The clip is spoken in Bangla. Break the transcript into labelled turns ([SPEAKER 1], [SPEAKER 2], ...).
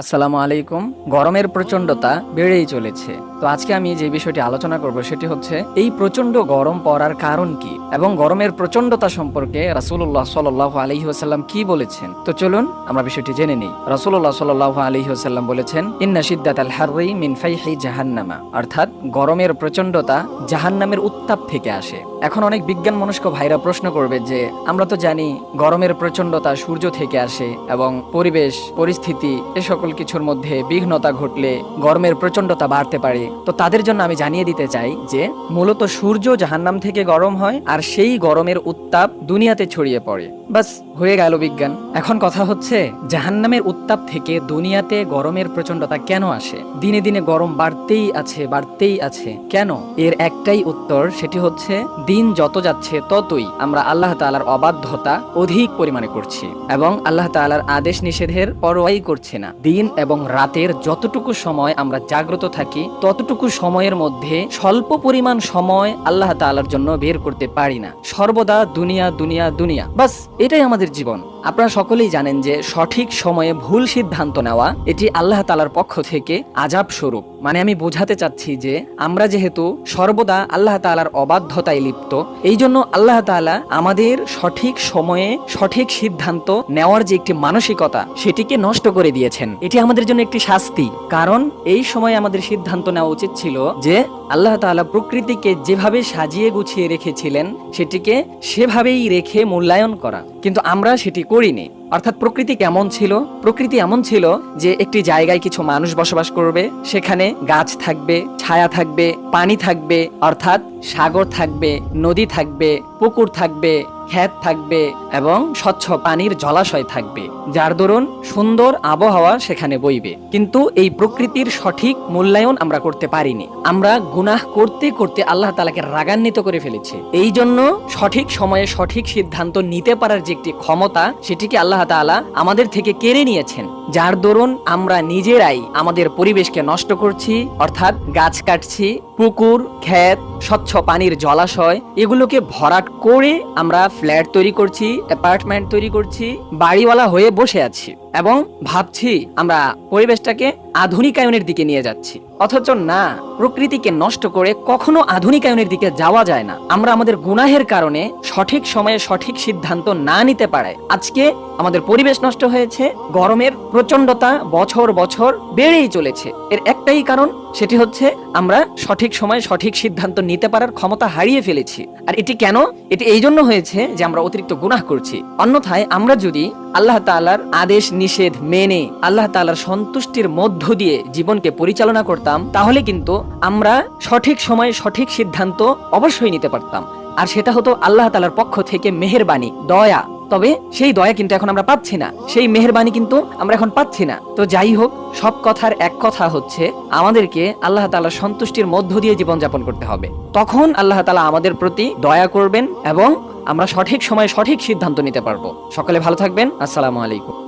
[SPEAKER 1] আসসালামু আলাইকুম। গরমের প্রচণ্ডতা বেড়েই চলেছে। তো আজকে আমি যে বিষয়টি আলোচনা করব সেটি হচ্ছে, এই প্রচণ্ড গরম পড়ার কারণ কি এবং গরমের প্রচণ্ডতা সম্পর্কে রাসূলুল্লাহ সাল্লাহ আলহি আসাল্লাম কি বলেছেন? তো চলুন, আমরা বিষয়টি জেনে নিই। রাসূলুল্লাহ সাল্লাহ আলহি আসাল্লাম বলেছেন, ইন্না সিদ্দাত আল হাররি মিন ফাইহি জাহান্নামা। অর্থাৎ, গরমের প্রচণ্ডতা জাহান্নামের উত্তাপ থেকে আসে। এখন অনেক বিজ্ঞান মনস্ক ভাইরা প্রশ্ন করবে যে, আমরা তো জানি গরমের প্রচণ্ডতা সূর্য থেকে আসে এবং পরিবেশ, পরিস্থিতি, এ সকল কিছুর মধ্যে বিঘ্নতা ঘটলে গরমের প্রচণ্ডতা বাড়তে পারে। তো তাদের জন্য আমি জানিয়ে দিতে চাই যে, মূলত সূর্য জাহান্নাম থেকে গরম হয় আর সেই গরমের উত্তাপ দুনিয়াতে ছড়িয়ে পড়ে। বাস, হয়ে গেল বিজ্ঞান। এখন কথা হচ্ছে, জাহান্নামের উত্তাপ থেকে দুনিয়াতে গরমের প্রচণ্ডতা কেন আসে? দিনে দিনে গরম বাড়তেই আছে বাড়তেই আছে। কেন? এর একটাই উত্তর, সেটি হচ্ছে, দিন যত যাচ্ছে ততই আমরা আল্লাহ তাআলার অবাধ্যতা অধিক পরিমাণে করছি এবং আল্লাহ তাআলার আদেশ নিষেধের পরোয়াই করছে না। দিন এবং রাতের যতটুকু সময় আমরা জাগ্রত থাকি, ততটুকু সময়ের মধ্যে স্বল্প পরিমাণ সময় আল্লাহ তালার জন্য বের করতে পারি না। সর্বদা দুনিয়া দুনিয়া দুনিয়া। বাস এটাই আমাদের জীবন। আপনারা সকলেই জানেন যে সঠিক সময়ে ভুল সিদ্ধান্ত নেওয়া, এটি আল্লাহ তালার পক্ষ থেকে আজাব স্বরূপ মানে আমি বোঝাতে চাচ্ছি যে আমরা যেহেতু সর্বদা আল্লাহ তালার অবাধ্যতায় লিপ্ত এই জন্য আল্লাহ তালা আমাদের সঠিক সময়ে সঠিক সিদ্ধান্ত নেওয়ার যে একটি মানসিকতা, সেটিকে নষ্ট করে দিয়েছেন। এটি আমাদের জন্য একটি শাস্তি। কারণ এই সময় আমাদের সিদ্ধান্ত নেওয়া উচিত ছিল যে আল্লাহ তাআলা প্রকৃতিকে যেভাবে সাজিয়ে গুছিয়ে রেখেছিলেন, সেটিকে সেভাবেই রেখে মূল্যায়ন করা। কিন্তু আমরা সেটি করিনি। অর্থাৎ প্রকৃতি কেমন ছিল? প্রকৃতি এমন ছিল যে একটি জায়গায় কিছু মানুষ বসবাস করবে, সেখানে গাছ থাকবে ছায়া থাকবে, পানি থাকবে, অর্থাৎ সাগর থাকবে, নদী থাকবে, পুকুর থাকবে, ক্ষেত থাকবে এবং স্বচ্ছ পানির জলাশয় থাকবে, যার দরুন সুন্দর আবহাওয়া সেখানে বইবে। কিন্তু এই প্রকৃতির সঠিক মূল্যায়ন আমরা করতে পারিনি। আমরা গুনাহ করতে করতে আল্লাহ তালাকে রাগান্বিত করে ফেলেছি। এই জন্য সঠিক সময়ে সঠিক সিদ্ধান্ত নিতে পারার যে একটি ক্ষমতা, সেটিকে আল্লাহ তাআলা আমাদের থেকে কেড়ে নিয়েছেন। যার দরুন আমরা নিজেরাই আমাদের পরিবেশকে নষ্ট করছি, অর্থাৎ গাছ কাটছি, পুকুর, ক্ষেত, স্বচ্ছ পানির জলাশয়, এগুলোকে ভরাট করে আমরা ফ্ল্যাট তৈরি করছি, অ্যাপার্টমেন্ট তৈরি করছি, বাড়িওয়ালা হয়ে বসে আছি এবং ভাবছি আমরা পরিবেশটাকে আধুনিকায়নের দিকে নিয়ে যাচ্ছি। অথচ না, প্রকৃতিকে নষ্ট করে কখনো আধুনিকায়নের দিকে যাওয়া যায় না। আমরা আমাদের গুনাহের কারণে সঠিক সময়ে সঠিক সিদ্ধান্ত না নিতে পারে। আজকে আমাদের পরিবেশ নষ্ট হয়েছে, গরমের প্রচন্ডতা বছর বছর বেড়েই চলেছে। এর একটাই কারণ, সেটি হচ্ছে আমরা সঠিক সময়ে সঠিক সিদ্ধান্ত নিতে পারার ক্ষমতা হারিয়ে ফেলেছি। আর এটি কেন? এটি এই জন্য হয়েছে যে আমরা অতিরিক্ত গুনাহ করছি। অন্যথায় আমরা যদি আল্লাহ তাআলার আদেশ, নিষেধ মেনে আল্লাহ তাআলার সন্তুষ্টির মধ্য দিয়ে জীবনকে পরিচালনা করতাম তাহলে কিন্তু আমরা সঠিক সময়ে সঠিক সিদ্ধান্ত অবশ্যই নিতে পারতাম। আর সেটা হতো আল্লাহ তাআলার পক্ষ থেকে মেহেরবানি, দয়া। তবে সেই দয়া কিন্তু এখন আমরা পাচ্ছি না। সেই মেহেরবানি কিন্তু আমরা এখন পাচ্ছি না। তো যাই হোক, সব কথার এক কথা হচ্ছে, আমাদেরকে আল্লাহ তাআলার সন্তুষ্টির মধ্য দিয়ে জীবনযাপন করতে হবে। তখন আল্লাহ তালা আমাদের প্রতি দয়া করবেন এবং আমরা সঠিক সময়ে সঠিক সিদ্ধান্ত নিতে পারব। সকলে ভালো থাকবেন। আসসালামু আলাইকুম।